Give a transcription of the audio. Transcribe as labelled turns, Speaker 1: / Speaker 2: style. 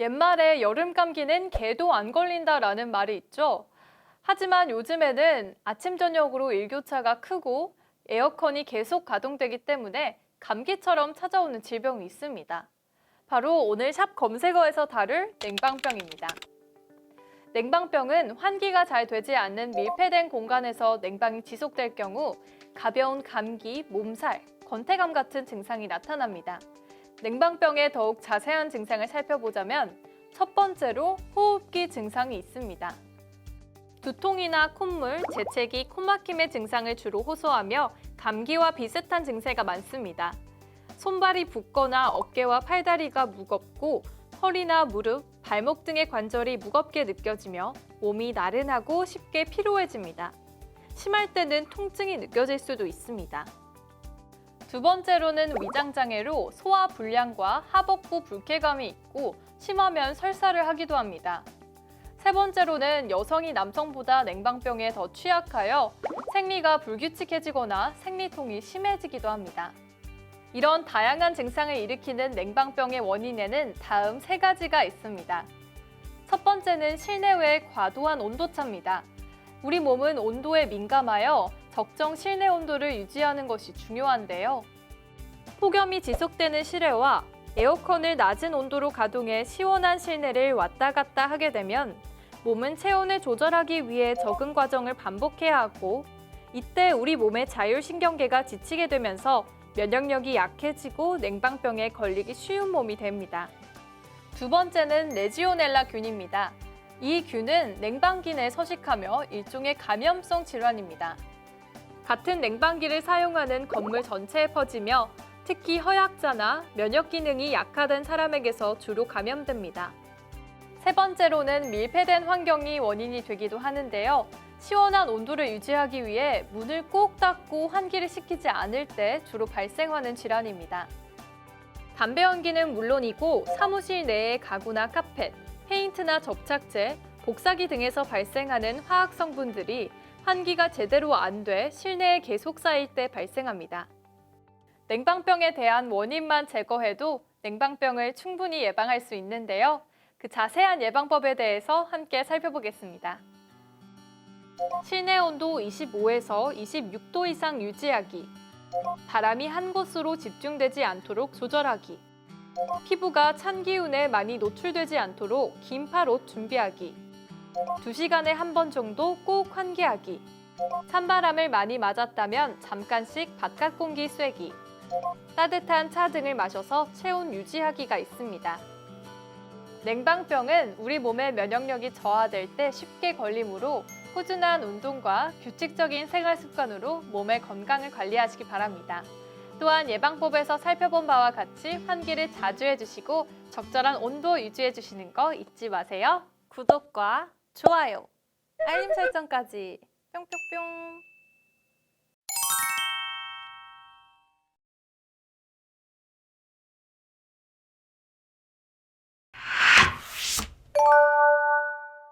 Speaker 1: 옛말에 여름 감기는 개도 안 걸린다라는 말이 있죠. 하지만 요즘에는 아침 저녁으로 일교차가 크고 에어컨이 계속 가동되기 때문에 감기처럼 찾아오는 질병이 있습니다. 바로 오늘 샵 검색어에서 다룰 냉방병입니다. 냉방병은 환기가 잘 되지 않는 밀폐된 공간에서 냉방이 지속될 경우 가벼운 감기, 몸살, 건태감 같은 증상이 나타납니다. 냉방병의 더욱 자세한 증상을 살펴보자면 첫 번째로 호흡기 증상이 있습니다. 두통이나 콧물, 재채기, 코막힘의 증상을 주로 호소하며 감기와 비슷한 증세가 많습니다. 손발이 붓거나 어깨와 팔다리가 무겁고 허리나 무릎, 발목 등의 관절이 무겁게 느껴지며 몸이 나른하고 쉽게 피로해집니다. 심할 때는 통증이 느껴질 수도 있습니다. 두 번째로는 위장장애로 소화 불량과 하복부 불쾌감이 있고 심하면 설사를 하기도 합니다. 세 번째로는 여성이 남성보다 냉방병에 더 취약하여 생리가 불규칙해지거나 생리통이 심해지기도 합니다. 이런 다양한 증상을 일으키는 냉방병의 원인에는 다음 세 가지가 있습니다. 첫 번째는 실내외의 과도한 온도차입니다. 우리 몸은 온도에 민감하여 적정 실내 온도를 유지하는 것이 중요한데요. 폭염이 지속되는 실외와 에어컨을 낮은 온도로 가동해 시원한 실내를 왔다 갔다 하게 되면 몸은 체온을 조절하기 위해 적응 과정을 반복해야 하고 이때 우리 몸의 자율신경계가 지치게 되면서 면역력이 약해지고 냉방병에 걸리기 쉬운 몸이 됩니다. 두 번째는 레지오넬라 균입니다. 이 균은 냉방기 내 서식하며 일종의 감염성 질환입니다. 같은 냉방기를 사용하는 건물 전체에 퍼지며 특히 허약자나 면역 기능이 약화된 사람에게서 주로 감염됩니다. 세 번째로는 밀폐된 환경이 원인이 되기도 하는데요. 시원한 온도를 유지하기 위해 문을 꼭 닫고 환기를 시키지 않을 때 주로 발생하는 질환입니다. 담배 연기는 물론이고 사무실 내의 가구나 카펫, 페인트나 접착제, 복사기 등에서 발생하는 화학 성분들이 환기가 제대로 안 돼 실내에 계속 쌓일 때 발생합니다. 냉방병에 대한 원인만 제거해도 냉방병을 충분히 예방할 수 있는데요. 그 자세한 예방법에 대해서 함께 살펴보겠습니다. 실내 온도 25에서 26도 이상 유지하기. 바람이 한 곳으로 집중되지 않도록 조절하기. 피부가 찬 기운에 많이 노출되지 않도록 긴 팔 옷 준비하기. 2시간에 한 번 정도 꼭 환기하기. 찬바람을 많이 맞았다면 잠깐씩 바깥 공기 쐬기. 따뜻한 차 등을 마셔서 체온 유지하기가 있습니다. 냉방병은 우리 몸의 면역력이 저하될 때 쉽게 걸리므로 꾸준한 운동과 규칙적인 생활 습관으로 몸의 건강을 관리하시기 바랍니다. 또한 예방법에서 살펴본 바와 같이 환기를 자주 해주시고 적절한 온도 유지해 주시는 거 잊지 마세요. 구독과 좋아요, 알림 설정까지 뿅뿅뿅.